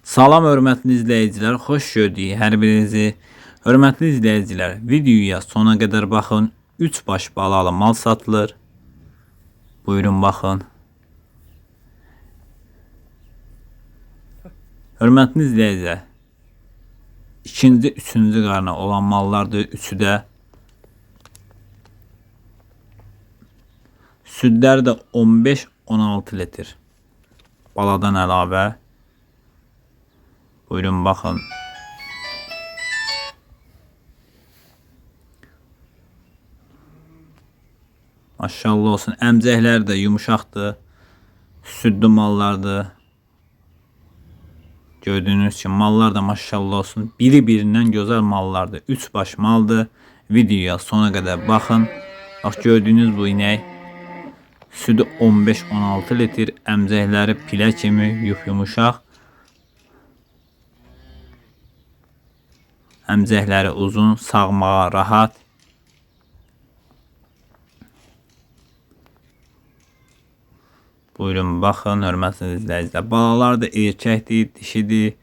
Salam hörmətli izləyicilər, xoş gördük hər birinizi. Hörmətli izləyicilər, videoya sona qədər baxın. 3 baş balalı mal satılır. Buyurun baxın. Hörmətli izləyicilər, ikinci, üçüncü qarna olan mallardır. Üçü də südlər də 15-16 litr. Baladan əlavə. Buyurun baxın. Maşallah olsun. Əmcəklər də yumuşaqdır. Südlü mallardır. Gördüyünüz kimi mallar da maşallah olsun. Biri birindən gözəl mallardır. 3 baş maldır. Videoya sona qədər baxın. Bax gördüyünüz bu inək südü 15-16 litr, əmcəkləri pilə kimi yumuşaq. Əmcəkləri uzun, sağmağa rahat. Buyurun baxın, hörmətli izləyicilər. Balalar da erkəkdir, dişidir.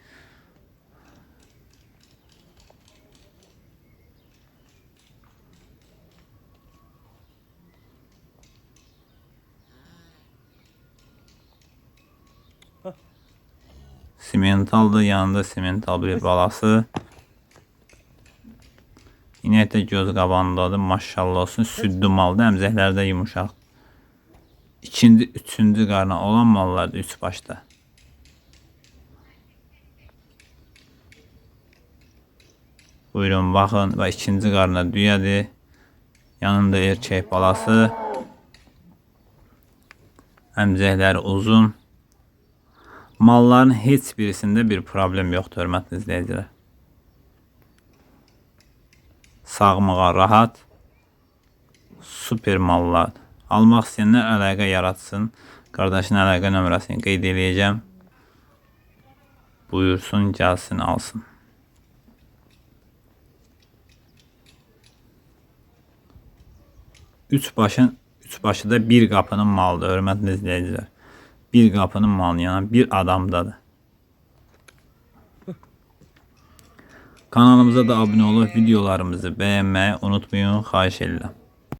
Simentaldır, yanında simental bir balası. İnək də göz qabağındadır, maşallah olsun. Südlü maldır, əmzəkləri də yumuşaq. İkinci, üçüncü qarna olan mallardır, üç başda. Buyurun baxın və ikinci qarna düyədir. Yanında erkək balası. Əmcəkləri uzun. Malların heç birisində bir problem yoxdur, hörmətli izləyicilər. Sağmağa rahat, super mallar. Almaq istəyənlər əlaqə yaratsın. Qardaşın əlaqə nömrəsini qeyd eləyəcəm. Buyursun, gəlsin, alsın. Üç başın, üç başı da bir qapının malıdır, hörmətli izləyicilər. Bir qapının malı, yəni bir adamdadır. Kanalımıza da abunə olub videolarımızı bəyənməyi unutmayın, edirəm.